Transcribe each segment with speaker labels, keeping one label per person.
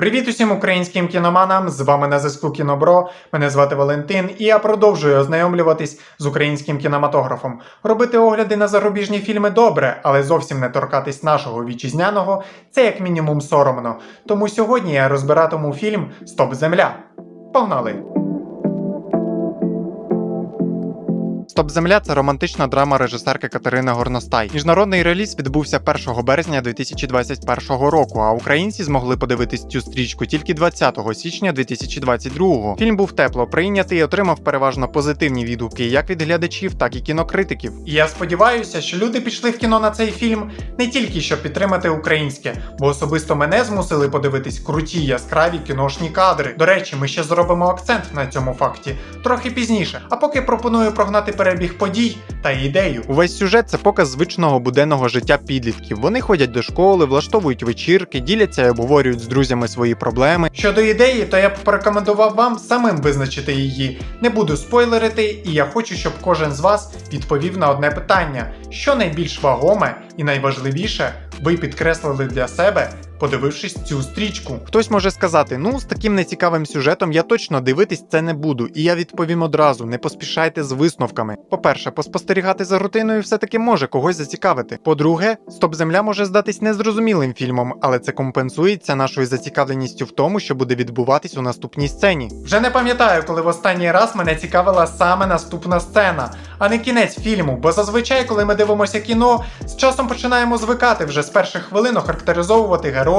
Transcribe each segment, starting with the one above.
Speaker 1: Привіт усім українським кіноманам! З вами на зв'язку Кінобро. Мене звати Валентин, і я продовжую ознайомлюватись з українським кінематографом. Робити огляди на зарубіжні фільми добре, але зовсім не торкатись нашого вітчизняного це як мінімум соромно. Тому сьогодні я розбиратиму фільм Стоп Земля. Погнали! Стоп Земля це романтична драма режисерки Катерини Горностай. Міжнародний реліз відбувся 1 березня 2021 року, а українці змогли подивитись цю стрічку тільки 20 січня 2022. Фільм був тепло прийнятий і отримав переважно позитивні відгуки як від глядачів, так і кінокритиків. І я сподіваюся, що люди пішли в кіно на цей фільм не тільки щоб підтримати українське, бо особисто мене змусили подивитись круті яскраві кіношні кадри. До речі, ми ще зробимо акцент на цьому факті трохи пізніше. А поки пропоную прогнати перебіг подій та ідею. Увесь сюжет це показ звичного буденного життя підлітків. Вони ходять до школи, влаштовують вечірки, діляться і обговорюють з друзями свої проблеми. Щодо ідеї, то я б порекомендував вам самим визначити її. Не буду спойлерити, і я хочу, щоб кожен з вас відповів на одне питання: що найбільш вагоме і найважливіше ви підкреслили для себе. Подивившись цю стрічку, хтось може сказати: ну з таким нецікавим сюжетом я точно дивитись це не буду, і я відповім одразу: не поспішайте з висновками. По-перше, поспостерігати за рутиною все-таки може когось зацікавити. По-друге, стоп земля може здатись незрозумілим фільмом, але це компенсується нашою зацікавленістю в тому, що буде відбуватись у наступній сцені. Вже не пам'ятаю, коли в останній раз мене цікавила саме наступна сцена, а не кінець фільму. Бо зазвичай, коли ми дивимося кіно, з часом починаємо звикати вже з перших хвилин охарактеризовувати героя,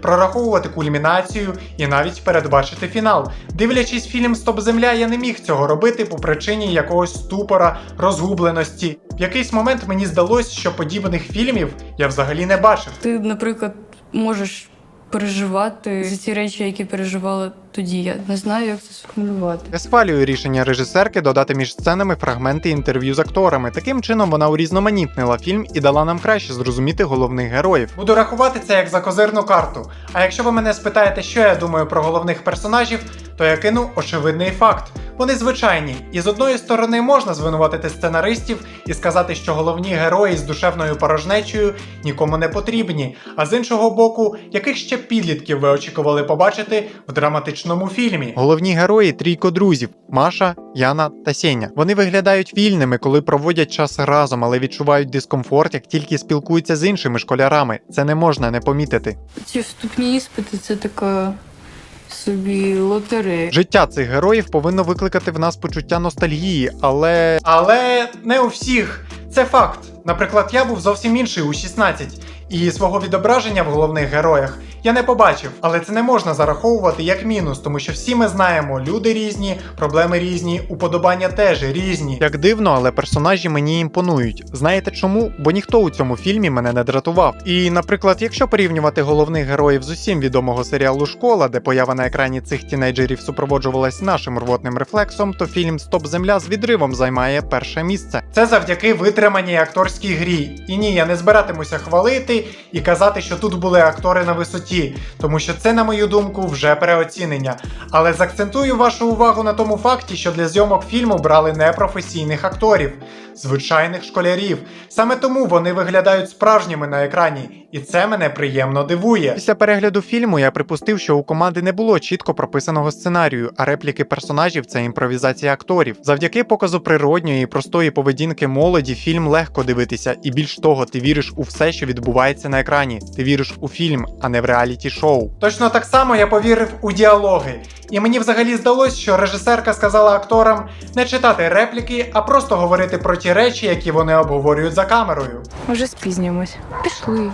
Speaker 1: прораховувати кульмінацію і навіть передбачити фінал. Дивлячись фільм Стоп Земля, я не міг цього робити по причині якогось ступора, розгубленості. В якийсь момент мені здалось, що подібних фільмів я взагалі не бачив.
Speaker 2: Ти, наприклад, можеш переживати за ті речі, які переживала тоді. Я не знаю, як це сформулювати.
Speaker 1: Я схвалюю рішення режисерки додати між сценами фрагменти інтерв'ю з акторами. Таким чином вона урізноманітнила фільм і дала нам краще зрозуміти головних героїв. Буду рахувати це як за козирну карту. А якщо ви мене спитаєте, що я думаю про головних персонажів, то я кину очевидний факт. Вони звичайні, і з одної сторони можна звинуватити сценаристів і сказати, що головні герої з душевною порожнечею нікому не потрібні. А з іншого боку, яких ще підлітків ви очікували побачити в драматичному фільмі? Головні герої трійко друзів: Маша, Яна та Сеня. Вони виглядають вільними, коли проводять час разом, але відчувають дискомфорт, як тільки спілкуються з іншими школярами. Це не можна не помітити.
Speaker 2: Ці вступні іспити це така собі лотерею.
Speaker 1: Життя цих героїв повинно викликати в нас почуття ностальгії, але. Але не у всіх. Це факт. Наприклад, я був зовсім інший у 16, і свого відображення в головних героях я не побачив, але це не можна зараховувати як мінус, тому що всі ми знаємо, люди різні, проблеми різні, уподобання теж різні. Як дивно, але персонажі мені імпонують. Знаєте чому? Бо ніхто у цьому фільмі мене не дратував. І, наприклад, якщо порівнювати головних героїв з усім відомого серіалу Школа, де поява на екрані цих тінейджерів супроводжувалась нашим рвотним рефлексом, то фільм Стоп Земля з відривом займає перше місце. Це завдяки витриманій акторській грі. І ні, я не збиратимуся хвалити і казати, що тут були актори на висоті, тому що це, на мою думку, вже переоцінення. Але закцентую вашу увагу на тому факті, що для зйомок фільму брали непрофесійних акторів, звичайних школярів. Саме тому вони виглядають справжніми на екрані, і це мене приємно дивує. Після перегляду фільму я припустив, що у команди не було чітко прописаного сценарію, а репліки персонажів це імпровізація акторів. Завдяки показу природньої і простої поведінки молоді фільм легко дивитися, і більш того, ти віриш у все, що відбувається на екрані. Ти віриш у фільм, а не в реаліті шоу. Точно так само я повірив у діалоги. І мені взагалі здалось, що режисерка сказала акторам не читати репліки, а просто говорити про ті речі, які вони обговорюють за камерою.
Speaker 3: Ми вже спізнюємось. Пішли.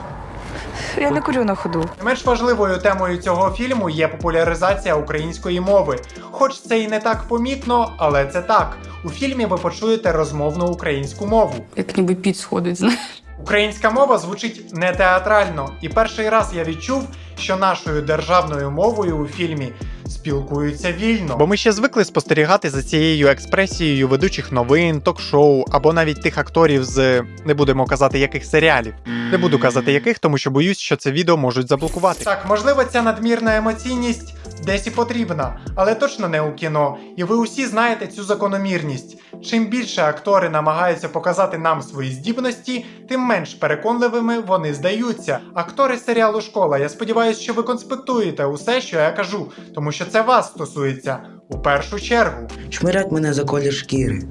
Speaker 3: Я не курю на ходу.
Speaker 1: Не менш важливою темою цього фільму є популяризація української мови. Хоч це і не так помітно, але це так. У фільмі ви почуєте розмовну українську мову.
Speaker 2: Як ніби під сходить, знаєш.
Speaker 1: Українська мова звучить не театрально, і перший раз я відчув, що нашою державною мовою у фільмі спілкуються вільно. Бо ми ще звикли спостерігати за цією експресією ведучих новин, ток-шоу або навіть тих акторів з не будемо казати яких серіалів. Не буду казати яких, тому що боюсь, що це відео можуть заблокувати. Так, можливо, ця надмірна емоційність десь і потрібна, але точно не у кіно. І ви усі знаєте цю закономірність. Чим більше актори намагаються показати нам свої здібності, тим менш переконливими вони здаються. Актори серіалу Школа, я сподіваюся, що ви конспектуєте усе, що я кажу, тому що це вас стосується у першу чергу.
Speaker 4: Чмирять мене за колір шкіри.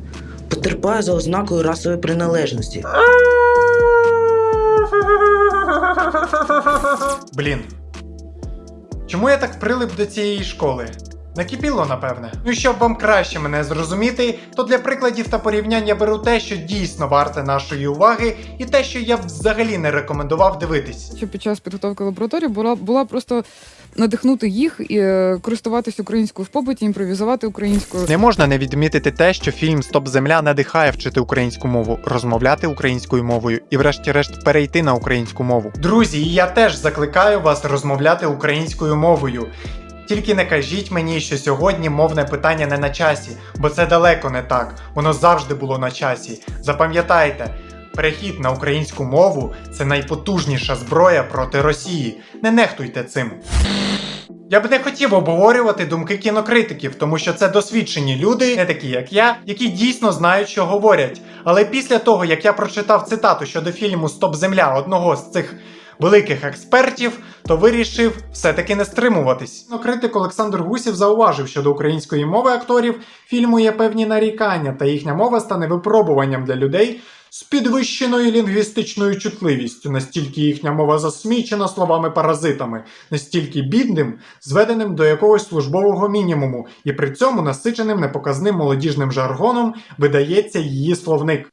Speaker 4: Потерпаю за ознакою расової приналежності.
Speaker 1: Блін. Чому я так прилип до цієї школи? Накипіло, напевне. Ну і щоб вам краще мене зрозуміти, то для прикладів та порівнянь я беру те, що дійсно варте нашої уваги, і те, що я взагалі не рекомендував дивитись.
Speaker 5: що під час підготовки лабораторії була, була просто надихнути їх і е, користуватись українською в побуті, імпровізувати українською.
Speaker 1: Не можна не відмітити те, що фільм Стоп Земля надихає вчити українську мову, розмовляти українською мовою і, врешті-решт, перейти на українську мову. Друзі, і я теж закликаю вас розмовляти українською мовою. Тільки не кажіть мені, що сьогодні мовне питання не на часі, бо це далеко не так. Воно завжди було на часі. Запам'ятайте, перехід на українську мову це найпотужніша зброя проти Росії. Не нехтуйте цим. Я б не хотів обговорювати думки кінокритиків, тому що це досвідчені люди, не такі як я, які дійсно знають, що говорять. Але після того, як я прочитав цитату щодо фільму Стоп Земля одного з цих великих експертів, то вирішив все-таки не стримуватись. Кінокритик Олександр Гусів зауважив, що до української мови акторів фільму є певні нарікання, та їхня мова стане випробуванням для людей. З підвищеною лінгвістичною чутливістю, настільки їхня мова засмічена словами-паразитами, настільки бідним, зведеним до якогось службового мінімуму, і при цьому насиченим непоказним молодіжним жаргоном видається її словник.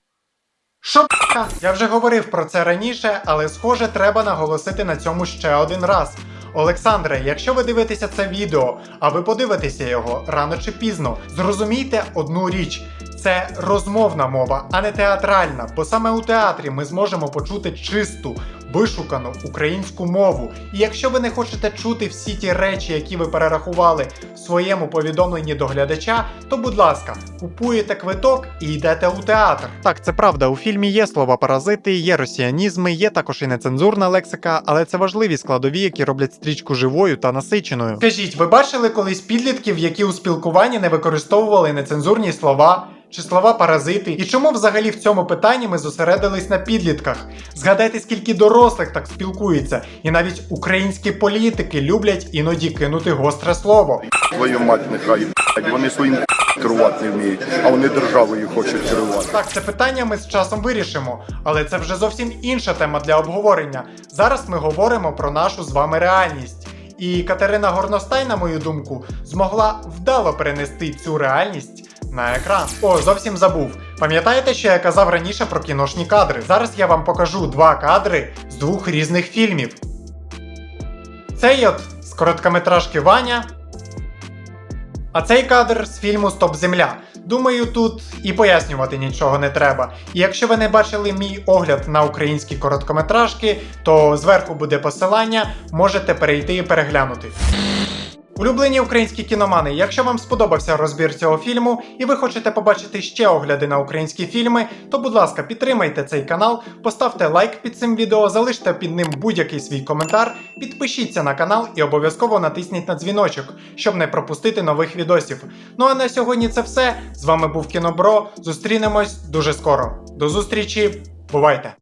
Speaker 1: Що п***ка? Я вже говорив про це раніше, але схоже, треба наголосити на цьому ще один раз. Олександре, якщо ви дивитеся це відео, а ви подивитеся його рано чи пізно, зрозумійте одну річ. Це розмовна мова, а не театральна, бо саме у театрі ми зможемо почути чисту, вишукану українську мову. І якщо ви не хочете чути всі ті речі, які ви перерахували в своєму повідомленні до глядача, то будь ласка, купуєте квиток і йдете у театр. Так, це правда. У фільмі є слова паразити, є росіянізми, є також і нецензурна лексика, але це важливі складові, які роблять стрічку живою та насиченою. Скажіть, ви бачили колись підлітків, які у спілкуванні не використовували нецензурні слова? Чи слова паразити? І чому взагалі в цьому питанні ми зосередились на підлітках? Згадайте, скільки дорослих так спілкується, і навіть українські політики люблять іноді кинути гостре слово.
Speaker 6: Твою мать нехай, вони своїм керувати не вміють, а вони державою хочуть керувати.
Speaker 1: Так, це питання ми з часом вирішимо, але це вже зовсім інша тема для обговорення. Зараз ми говоримо про нашу з вами реальність. І Катерина Горностай, на мою думку, змогла вдало перенести цю реальність на екран. О, зовсім забув. Пам'ятаєте, що я казав раніше про кіношні кадри? Зараз я вам покажу два кадри з двох різних фільмів. Цей от з короткометражки Ваня. А цей кадр з фільму Стоп Земля. Думаю, тут і пояснювати нічого не треба. І якщо ви не бачили мій огляд на українські короткометражки, то зверху буде посилання, можете перейти і переглянути. Улюблені українські кіномани, якщо вам сподобався розбір цього фільму і ви хочете побачити ще огляди на українські фільми, то будь ласка, підтримайте цей канал, поставте лайк під цим відео, залиште під ним будь-який свій коментар, підпишіться на канал і обов'язково натисніть на дзвіночок, щоб не пропустити нових відосів. Ну а на сьогодні це все. З вами був Кінобро. Зустрінемось дуже скоро. До зустрічі, бувайте!